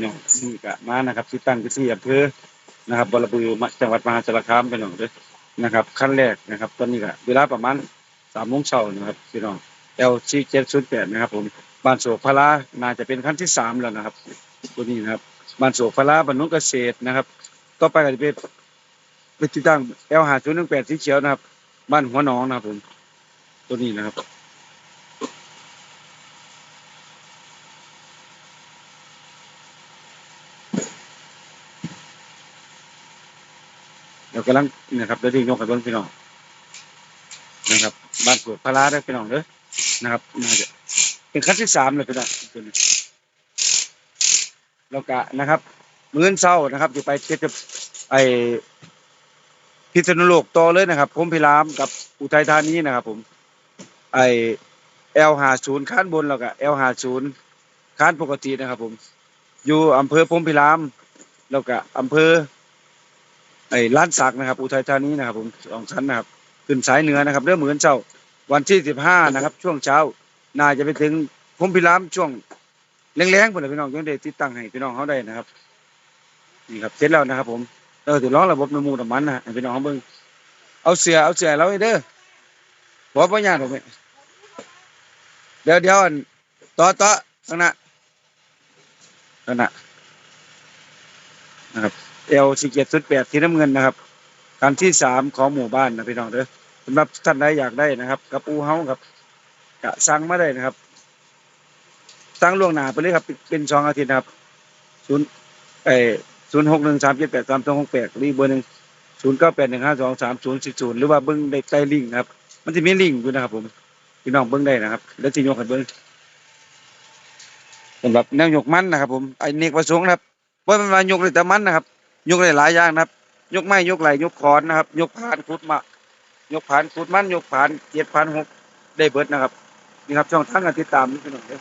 พี่น้องนี่กะมานะครับที่ตั้งที่อำเภอนะครับบรบือมาจังหวัดมหาสารคามพี่น้องด้อนะครับ ขั้นแรกนะครับ ตอนนี้ก็เวลาประมาณสามโมงเช้านะครับพี่น้อง L C เจ็ดศูนย์แปดนะครับ ผมบ้านโศกพลาน่าจะเป็นขั้นที่สามแล้วนะครับตัวนี้นะครับบ้านโศกพลาบรรนุเกษตรนะครับ ต่อไปก็จะเป็นเป็นที่ตั้ง L หาศูนย์หนึ่งแปดสีเขียวนะครับ บ้านหัวหนองนะครับผมตัวนี้นะครับ เดี๋ยวกำลังนะครับเดี๋ยวที่ยกให้เบิ่งพี่น้องนะครับ บ้านสวนพลาได้พี่น้องเด้อนะครับน่าจะเป็นขั้นที่สามเลยพี่น้องตัวนี้แล้วก็นะครับมื้อเช้านะครับจะไปเทศไอพิษณุโลกต่อเลยนะครับ ผมพิรามกับอุทัยธานีนะครับ ผม ไอเอลหาศูนย์ข้านบนแล้วก็เอลหาศูนย์ข้านปกตินะครับ ผม อยู่อำเภอพรมพิราม แล้วก็อำเภอ ไอ้ล้านสักนะครับ อุทัยธานีนะครับผมสองชั้นนะครับขึ้นสายเหนือนะครับเรื่องเหมือนเจ้าวันที่สิบห้านะครับ ช่วงเช้าน่าจะไปถึงพรหมพิรามช่วงแรงๆเพื่อนพี่น้องยังได้ติดตั้งให้พี่น้องเขาได้นะครับนี่ครับเสร็จแล้วนะครับ ผมเออถือร้องระบบน้ำมูกน้ำมันนะให้พี่น้องเขาเบิ่งเอาเสือเอาเสือแล้วไอ้เด้อบอกว่าญาติผมเดี๋ยวเดี๋ยวอันต่อต่อข้างหน้าข้างหน้านะครับ เอลสิเจ็ดสุดแปดที่น้ำเงินนะครับคันที่สามของหมู่บ้านนะพี่น้องเด้อสำหรับท่านใดอยากได้นะครับกับอูเฮาครับกะสั่งมาได้นะครับสั่งล่วงหน้าไปเลยครับ เป็นสองอาทิตย์นะครับศูนย์เอศูนย์หกหนึ่งสามเจ็ดแปดสามสองหกแปดรีเบอร์หนึ่งศูนย์เก้าแปดหนึ่งห้าสองสามศูนย์สิบศูนย์หรือว่าเบิ้งได้ใต้ลิงครับ มันจะมีลิงอยู่นะครับ ผมพี่น้องเบิ้งได้นะครับ แล้วจะยกให้เบิ้งสำหรับแนวยกมันนะครับ ผมไอเนกประสงค์นะครับว่ามันมายกเลยแต่มันนะครับ ยกได้หลายอย่างนะครับ ยกไม้ยกไหลยกคอนนะครับ ยกผ่านขุดมายกผ่านขุดมันยกผ่านเจ็ดผ่านหกได้เบิดนะครับนี่ครับช่องทางการติดตามนี่พี่น้องเด้อ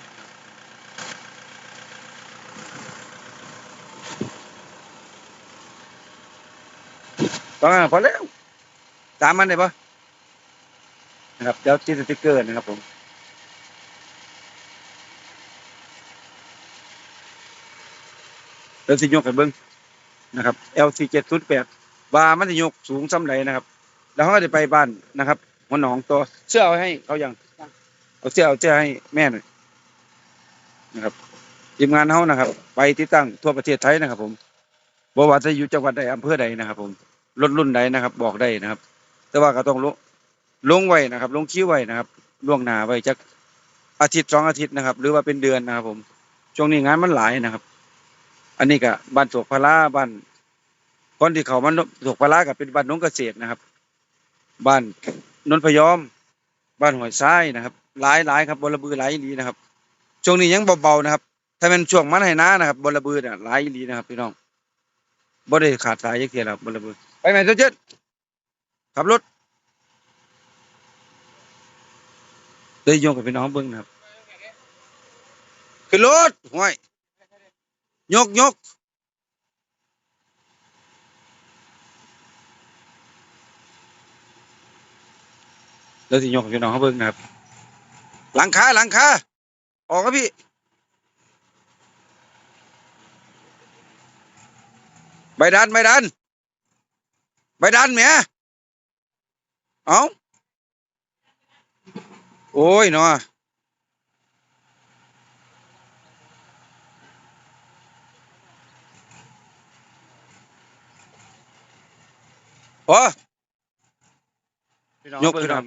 ต้องอะพอแล้วตามมันได้ปะนะครับเดี๋ยวติดสติกเกอร์นะครับผมเดี๋ยวสิยกให้เบิ่ง นะครับ LC 708ว่ามันจะยกสูงซ้ำไหนนะครับ แล้วเขาก็จะไปบ้านนะครับหัวหนองตัวเสื้อเอาให้เขายังเอาเสื้อเอาเสื้อให้แม่หน่อยนะครับทีมงานเขานะครับ ไปติดตั้งทั่วประเทศไทยนะครับผมบอกว่าจะอยู่จังหวัดใดอำเภอใดนะครับ ผมรถรุ่นใดนะครับ บอกได้นะครับ แต่ว่าก็ต้องลงลงไว้นะครับ ลงคิวไว้นะครับล่วงหน้าไว้จักอาทิตย์สองอาทิตย์นะครับ หรือว่าเป็นเดือนนะครับ ผมช่วงนี้งานมันหลายนะครับ อันนี้ก็บ้านโศกพลาบ้านคนที่เขามันโศกพลากับเป็นบ้านนงเกษตรนะครับ บ้านนนพยอม บ้านหอยทรายนะครับหลายหลายครับบลบือหลายอีหลีนะครับ ช่วงนี้ยังเบาๆนะครับ ถ้าเป็นช่วงมันให้น้านะครับบลบือเนี่ยหลายอีหลีนะครับพี่น้องบ่ได้ขาดสายยักเทียครับบลบือไปไหมเจ้าเจ็ดขับรถเดี๋ยงกับพี่น้องเบิ้งนะครับขึ้นรถห่วย ยกยกแล้วที่ยกพี่น้องเขาเบิ่งนะครับ หลังคาหลังคาออกครับพี่ ใบดันใบดันใบดันแหมเอาโอ้ยเนาะ โอ้ยกพี่น้อง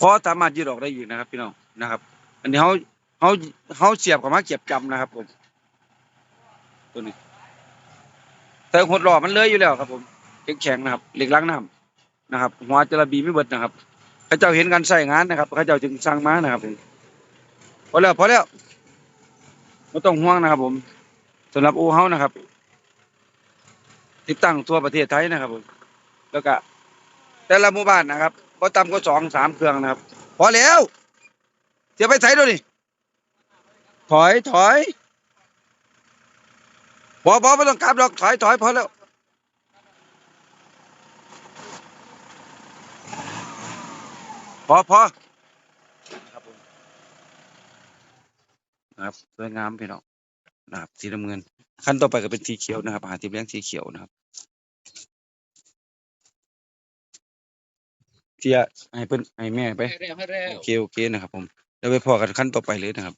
พอสามารถยืดออกได้อีกนะครับ พี่น้องนะครับ อันนี้เขาเขาเขาเสียบกับมาเก็บจำนะครับผมตัวนี้แต่หดหล่อมันเลยอยู่แล้วครับผม แข็งแข็งนะครับเหล็กล้างน้ำนะครับ หัวจระบีไม่เบิดนะครับเขาเจ้าเห็นกันใส่งานนะครับเขาเจ้าจึงสั่งมานะครับพอแล้วพอแล้วไม่ต้องห่วงนะครับ ผมสำหรับอูเฮานะครับ ติดตั้งทั่วประเทศไทยนะครับผมแล้วก็แต่ละหมู่บ้านนะครับก็ต่ำก็สองสามเครื่องนะครับ พอแล้วเสียวไปใส่ด้วยนี่ถอยถอยบอบอไม่ต้องกลับหรอกถอยถอยพอแล้ว พอพอนะครับผมนะครับสวยงามพี่น้องนะครับสีน้ำเงิน ขั้นต่อไปก็เป็นสีเขียวนะครับ หาที่แบงสีเขียวนะครับเทียให้เพิ่นให้แม่ไปให้แล้วให้แล้วโอเคโอเคนะครับ ผมเดี๋ยวไปพอกันขั้นต่อไปเลยนะครับ